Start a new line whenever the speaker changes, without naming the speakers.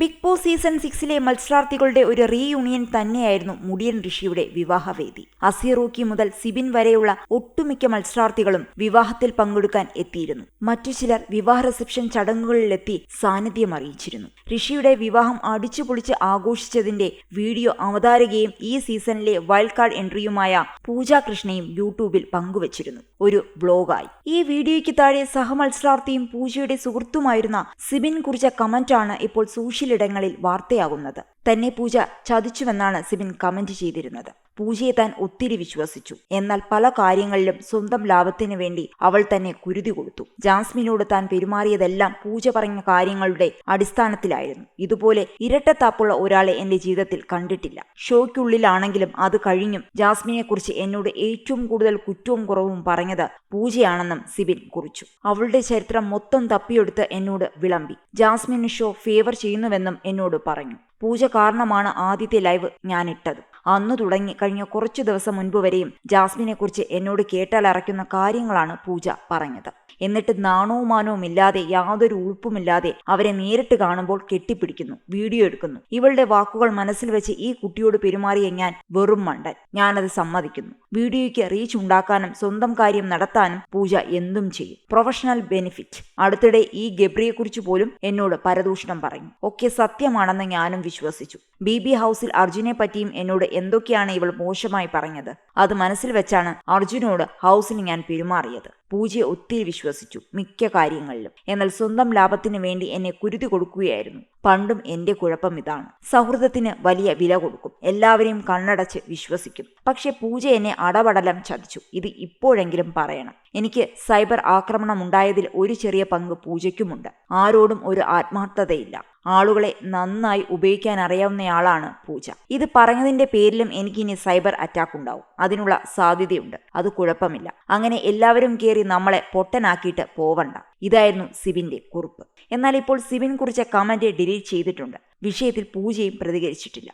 Big boss season സിക്സിലെ മത്സരാർത്ഥികളുടെ ഒരു റീയൂണിയൻ തന്നെയായിരുന്നു മുടിയൻ ഋഷിയുടെ വിവാഹവേദി. അസീറൂക്കി മുതൽ സിബിൻ വരെയുള്ള ഒട്ടുമിക്ക മത്സരാർത്ഥികളും വിവാഹത്തിൽ പങ്കെടുക്കാൻ എത്തിയിരുന്നു. മറ്റു ചിലർ വിവാഹ റിസപ്ഷൻ ചടങ്ങുകളിലെത്തി സാന്നിധ്യം അറിയിച്ചിരുന്നു. ഋഷിയുടെ വിവാഹം അടിച്ചുപൊളിച്ച് ആഘോഷിച്ചതിന്റെ വീഡിയോ അവതാരകയും ഈ സീസണിലെ വൈൽഡ് കാർഡ് എൻട്രിയുമായ പൂജ കൃഷ്ണയും യൂട്യൂബിൽ പങ്കുവച്ചിരുന്നു. ഒരു ബ്ലോഗായി ഈ വീഡിയോയ്ക്ക് താഴെ സഹമത്സരാർത്ഥിയും പൂജയുടെ സുഹൃത്തുമായിരുന്ന സിബിൻ കുറിച്ച കമന്റാണ് ഇപ്പോൾ സോഷ്യലിടങ്ങളിൽ വാർത്തയാകുന്നത്. തന്നെ പൂജ ചതിച്ചുവെന്നാണ് സിബിൻ കമന്റ് ചെയ്തിരുന്നത്. പൂജയെ താൻ ഒത്തിരി വിശ്വസിച്ചു. എന്നാൽ പല കാര്യങ്ങളിലും സ്വന്തം ലാഭത്തിനു വേണ്ടി അവൾ തന്നെ കുരുതി കൊടുത്തു ജാസ്മിനോട് താൻ പെരുമാറിയതെല്ലാം പൂജ പറഞ്ഞ കാര്യങ്ങളുടെ അടിസ്ഥാനത്തിലായിരുന്നു. ഇതുപോലെ ഇരട്ടത്താപ്പുള്ള ഒരാളെ എന്റെ ജീവിതത്തിൽ കണ്ടിട്ടില്ല. ഷോയ്ക്കുള്ളിലാണെങ്കിലും അത് കഴിഞ്ഞും ജാസ്മിനെ കുറിച്ച് എന്നോട് ഏറ്റവും കൂടുതൽ കുറ്റവും കുറവും പറഞ്ഞത് പൂജയാണെന്നും സിബിൻ കുറിച്ചു. അവളുടെ ചരിത്രം മൊത്തം തപ്പിയെടുത്ത് എന്നോട് വിളമ്പി. ജാസ്മിൻ ഷോ ഫേവർ ചെയ്യുന്നുവെന്നും എന്നോട് പറഞ്ഞു. പൂജ കാരണമാണ് ആദ്യത്തെ ലൈവ് ഞാനിട്ടത്. അന്നു തുടങ്ങി കഴിഞ്ഞ കുറച്ചു ദിവസം മുൻപ് വരെയും ജാസ്മിനെ കുറിച്ച് എന്നോട് കേട്ടാലറയ്ക്കുന്ന കാര്യങ്ങളാണ് പൂജ പറഞ്ഞത്. എന്നിട്ട് നാണവും മാനവും ഇല്ലാതെ യാതൊരു ഉളുപ്പുമില്ലാതെ അവരെ നേരിട്ട് കാണുമ്പോൾ കെട്ടിപ്പിടിക്കുന്നു വീഡിയോ എടുക്കുന്നു. ഇവളുടെ വാക്കുകൾ മനസ്സിൽ വെച്ച് ഈ കുട്ടിയോട് പെരുമാറിയ ഞാൻ വെറും മണ്ടൻ. ഞാനത് സമ്മതിക്കുന്നു. വീഡിയോയ്ക്ക് റീച്ച് ഉണ്ടാക്കാനും സ്വന്തം കാര്യം നടത്താനും പൂജ എന്തും ചെയ്യും. Professional benefit. അടുത്തിടെ ഈ ഗബ്രിയെക്കുറിച്ച് പോലും എന്നോട് പരദൂഷണം പറഞ്ഞു. ഒക്കെ സത്യമാണെന്ന് ഞാനും വിശ്വസിച്ചു. ബി ബി ഹൗസിൽ അർജുനെ പറ്റിയും എന്നോട് എന്തൊക്കെയാണ് ഇവൾ മോശമായി പറഞ്ഞത്? അത് മനസ്സിൽ വെച്ചാണ് അർജുനോട് ഹൗസിൽ ഞാൻ പെരുമാറിയത്. പൂജയെ ഒത്തിരി വിശ്വസിച്ചു മിക്ക കാര്യങ്ങളിലും. എന്നാൽ സ്വന്തം ലാഭത്തിന് വേണ്ടി എന്നെ കുരുതി കൊടുക്കുകയായിരുന്നു. പണ്ടും എന്റെ കുഴപ്പം ഇതാണ്. സൗഹൃദത്തിന് വലിയ വില കൊടുക്കും. എല്ലാവരെയും കണ്ണടച്ച് വിശ്വസിക്കും. പക്ഷെ പൂജ എന്നെ അടപടലം ചതിച്ചു. ഇത് ഇപ്പോഴെങ്കിലും പറയണം. എനിക്ക് സൈബർ ആക്രമണം ഉണ്ടായതിൽ ഒരു ചെറിയ പങ്ക് പൂജയ്ക്കുമുണ്ട്. ആരോടും ഒരു ആത്മാർത്ഥതയില്ല. ആളുകളെ നന്നായി ഉപയോഗിക്കാൻ അറിയാവുന്നയാളാണ് പൂജ. ഇത് പറഞ്ഞതിന്റെ പേരിലും എനിക്കിനി സൈബർ അറ്റാക്ക് ഉണ്ടാവും അതിനുള്ള സാധ്യതയുണ്ട്. അത് കുഴപ്പമില്ല. അങ്ങനെ എല്ലാവരും കയറി നമ്മളെ പൊട്ടനാക്കിയിട്ട് പോവണ്ട. ഇതായിരുന്നു സിബിന്റെ കുറിപ്പ്. എന്നാൽ ഇപ്പോൾ സിബിൻ കുറിച്ച കമന്റ് ഡിലീറ്റ് ചെയ്തിട്ടുണ്ട്. വിഷയത്തിൽ പൂജയും പ്രതികരിച്ചിട്ടില്ല.